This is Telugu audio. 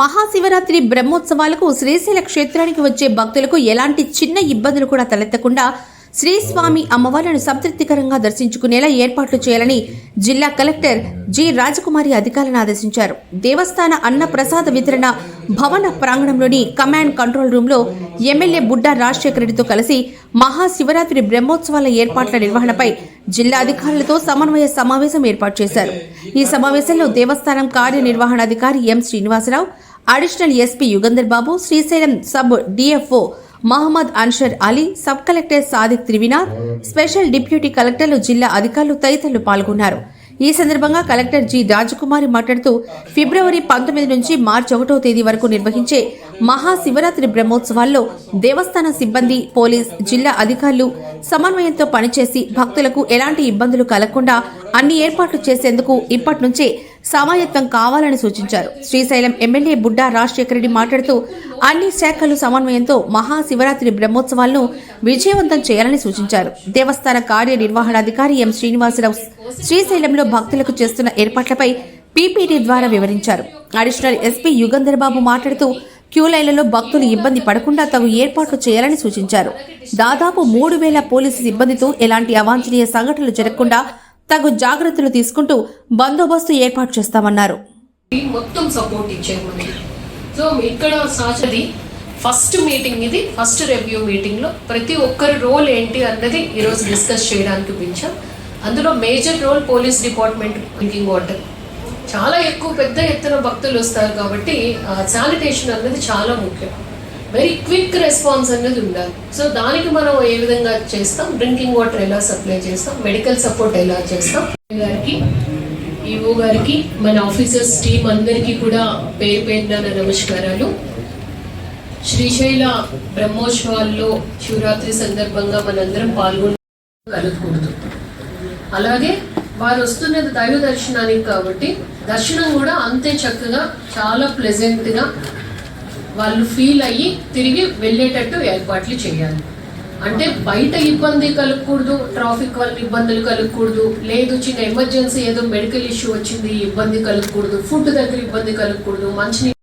మహాశివరాత్రి బ్రహ్మోత్సవాలకు శ్రీశైల క్షేత్రానికి వచ్చే భక్తులకు ఎలాంటి చిన్న ఇబ్బందులు కూడా తలెత్తకుండా శ్రీస్వామి అమ్మవారిని అమ్మవార్లను సంతృప్తికరంగా దర్శించుకునేలా ఏర్పాట్లు చేయాలని జిల్లా కలెక్టర్ జి రాజకుమారి అధికారులను ఆదేశించారు. దేవస్థాన అన్న ప్రసాద వితరణ భవన ప్రాంగణంలోని కమాండ్ కంట్రోల్ రూంలో ఎమ్మెల్యే బుడ్డా రాజశేఖర రెడ్డితో కలిసి మహాశివరాత్రి బ్రహ్మోత్సవాల ఏర్పాట్ల నిర్వహణపై జిల్లా అధికారులతో సమన్వయ సమావేశం ఏర్పాటు చేశారు. ఈ సమావేశంలో దేవస్థానం కార్యనిర్వహణాధికారి M Srinivasa Rao additional SP Yugandhar Babu Srisailam sub DFO Mohammed Ansar Ali sub collector Sadiq Trivinath special deputy కలెక్టర్లు జిల్లా అధికారులు తదితరులు పాల్గొన్నారు. ఈ సందర్భంగా కలెక్టర్ జి రాజకుమారి మాట్లాడుతూ ఫిబ్రవరి పంతొమ్మిది నుంచి మార్చి ఒకటో తేదీ వరకు నిర్వహించే మహాశివరాత్రి బ్రహ్మోత్సవాల్లో దేవస్థాన సిబ్బంది పోలీస్ జిల్లా అధికారులు సమన్వయంతో పనిచేసి భక్తులకు ఎలాంటి ఇబ్బందులు కలగకుండా అన్ని ఏర్పాట్లు చేసేందుకు ఇప్పటి నుంచే సమాయత్తం కావాలని సూచించారు. శ్రీశైలం ఎమ్మెల్యే బుడ్డా రాజశేఖర రెడ్డి మాట్లాడుతూ అన్ని శాఖలు సమన్వయంతో మహాశివరాత్రి బ్రహ్మోత్సవాలను విజయవంతం చేయాలని సూచించారు. దేవస్థాన కార్యనిర్వహణాధికారి ఎం శ్రీనివాసరావు శ్రీశైలంలో భక్తులకు చేస్తున్న ఏర్పాట్లపై పీపీటీ ద్వారా వివరించారు. అడిషనల్ ఎస్పీ యుగంధర్ బాబు మాట్లాడుతూ క్యూలైన్లలో భక్తులు ఇబ్బంది పడకుండా తగు ఏర్పాట్లు చేయాలని సూచించారు. దాదాపు మూడు వేల పోలీసు సిబ్బందితో ఎలాంటి అవాంఛనీయ సంఘటనలు జరగకుండా తగు జాగ్రత్తలు తీసుకుంటూ బందోబస్తు ఏర్పాటు చేస్తామన్నారు. మొత్తం సపోర్ట్ ఇచ్చేది సో ఇక్కడ సాచది ఫస్ట్ మీటింగ్ ఇది ఫస్ట్ రివ్యూ మీటింగ్లో ప్రతి ఒక్కరి రోల్ ఏంటి అన్నది ఈరోజు డిస్కస్ చేయడానికి పిలిచాం. అందులో major role police department drinking water. చాలా ఎక్కువ పెద్ద ఎత్తున భక్తులు వస్తారు కాబట్టి శానిటేషన్ అన్నది చాలా ముఖ్యం. వెరీ క్విక్ రెస్పాన్స్ అనేది ఉండాలి. సో దానికి మనం ఏ విధంగా చేస్తాం? డ్రింకింగ్ వాటర్ ఎలా సప్లై చేస్తాం? మెడికల్ సపోర్ట్ ఎలా చేస్తాం? గారికి ఈఓ గారికి మన ఆఫీసర్స్ టీం అందరికీ కూడా పేరు పేరున నమస్కారాలు. శ్రీశైల బ్రహ్మోత్సవాల్లో శివరాత్రి సందర్భంగా మనందరం పాల్గొని కలగకూడదు అలాగే వారు వస్తున్నది దైవ దర్శనానికి కాబట్టి దర్శనం కూడా అంతే చక్కగా చాలా ప్లెజెంట్గా వాళ్ళు ఫీల్ అయ్యి తిరిగి వెళ్ళేటట్టు ఏర్పాట్లు చేయాలి. అంటే బయట ఇబ్బంది కలగకూడదు ట్రాఫిక్ వల్ల ఇబ్బందులు కలగకూడదు లేదు చిన్న ఎమర్జెన్సీ ఏదో మెడికల్ ఇష్యూ వచ్చింది ఇబ్బంది కలగకూడదు ఫుడ్ దగ్గర ఇబ్బంది కలగకూడదు మంచి